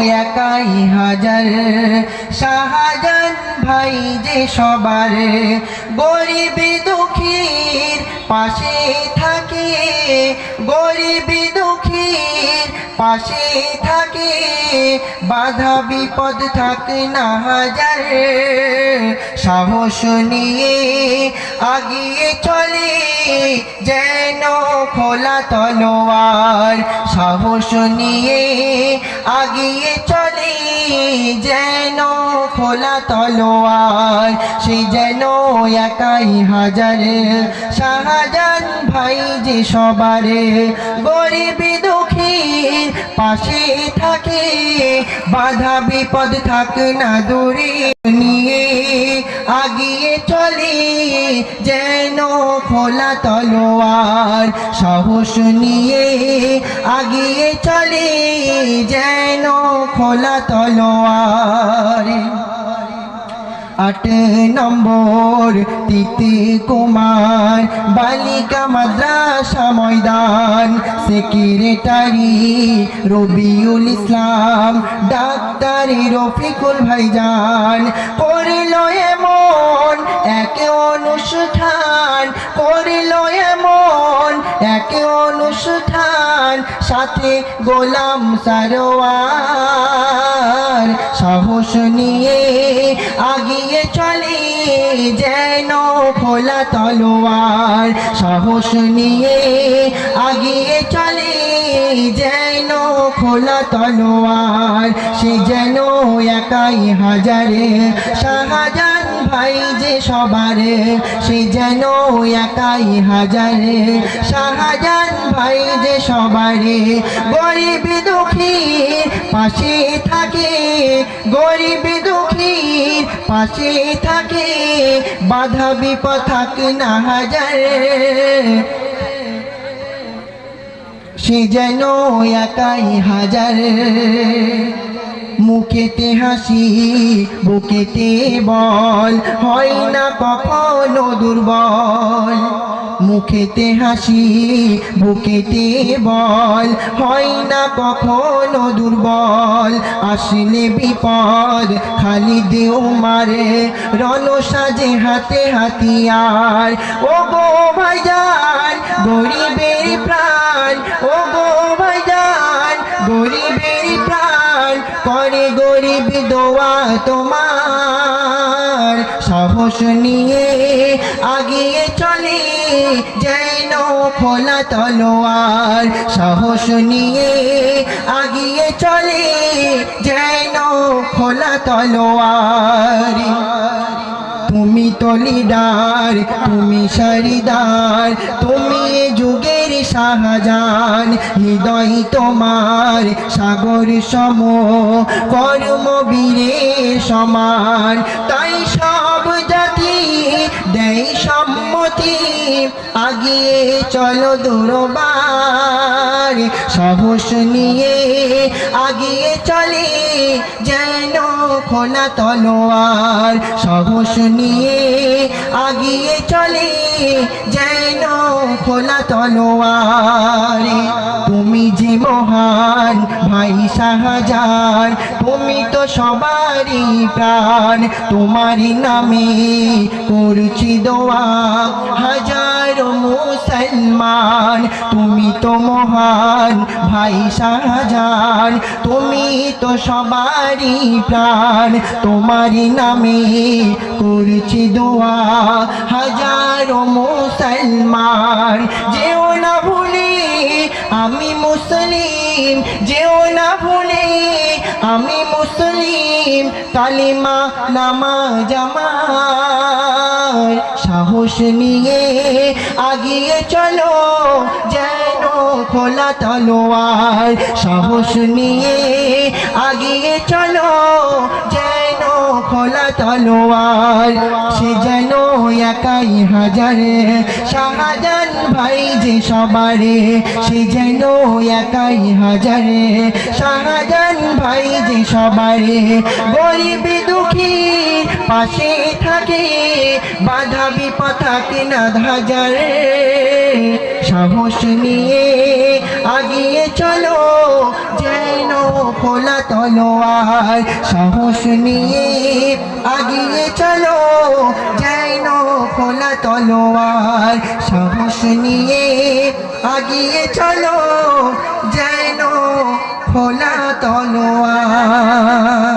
একাই হাজার। শাহজান ভাই যে সবার, গরিব দুঃখীর পাশে থাকে। গরিব দুঃখীর পাশে থাকে। বাধা বিপদ থাকে না হাজার। সাহস নিয়ে আগিয়ে চলে। যেন খোলা তলোয়ার, সাহস নিয়ে আগিয়ে চলে। যেন খোলা তলোয়ার, সে যেন একাই হাজারে। শাহজান ভাই যে সবারে গরিব দুঃখীর পাশে থাকে, বাধা বিপদ থাক না দূরে নিয়ে। যেন খোলা তলোয়ার, সাহস নিয়ে আগিয়ে চলে, যেন খোলা তলোয়ার। আট নম্বর তিতি কুমার, বালিকা মাদ্রাসা ময়দান, সেক্রেটারি রবিউল ইসলাম, ডাক্তারি রফিকুল ভাইজান সাথে গোলাম সারোয়ার। সাহস নিয়ে আগিয়ে চলে যেন খোলা তলোয়ার। সাহস নিয়ে আগিয়ে চলে যেন খোলা তলোয়ার, সে যেন একাই হাজারে। শাহজান ভাই যে সবারে, সে যেন একাই হাজারে। শাহজান ভাই যে সবারে, গরিব দুঃখীর পাশে থাকে। গরিব দুঃখীর পাশে থাকে, বাধা বিপদ থাকে না হাজারে। সে যেন একাই হাজার। মুখেতে হাসি, বুকেতে বল, হয় না কখনো দুর্বল। মুখেতে হাসি, বুকেতে বল, হয় না কখনো দুর্বল। আসলে বিপদ খালি দেও মারে, রণ সাজে হাতে হাতিয়ার। ও গো গরিবের প্রাণ ও গো ভাইজান গরিবের প্রাণ, করে গরিব দোয়া তোমার। সাহস নিয়ে আগিয়ে চলে যেন খোলা তলোয়ার। সাহস নিয়ে আগিয়ে চলে যেন খোলা তলোয়ার। তুমি তো লিডার তুমি সারিদার তুমি যুগের শাহজান হৃদয় তোমার সাগর সম কর্মবীরের সমান। আগিয়ে চলো দুরবার, সাহস নিয়ে আগিয়ে চলে যেন খোলা তলোয়ার। সাহস নিয়ে আগিয়ে চলে যেন খোলা তলোয়ার। তুমি যে মহান ভাই শাহজান তুমি তো সবারই প্রাণ। তোমারই নামে করছি দোয়া হাজার মুসলমান, তুমি তো মহান ভাই শাহজান তুমি তো সবারই প্রাণ, তোমারই নামে করছি দোয়া। হাজার মুসলমান, যেও না ভুলি আমি মুসলিম, যেও না আমি মুসলিম, কালিমা নামা জামার সাহস নিয়ে আগিয়ে চলো, যেন খোলা তলোয়ার। সাহস নিয়ে আগিয়ে চলো, যেন খোলা তলোয়ার, সে যেন একাই হাজারে। শাহজান ভাই যে সবারে, সে যেন একাই হাজারে। শাহজান ভাই যে সবারে, গরিব দুঃখী পাশে থাকে, বাধা বিপদ থাকে না হাজারে সাহস নিয়ে আগিয়ে खोला तलोवार साहस निये आगे चलो जैनो खोला तलोवार साहस निये आगे चलो जैनो खोला तलोवार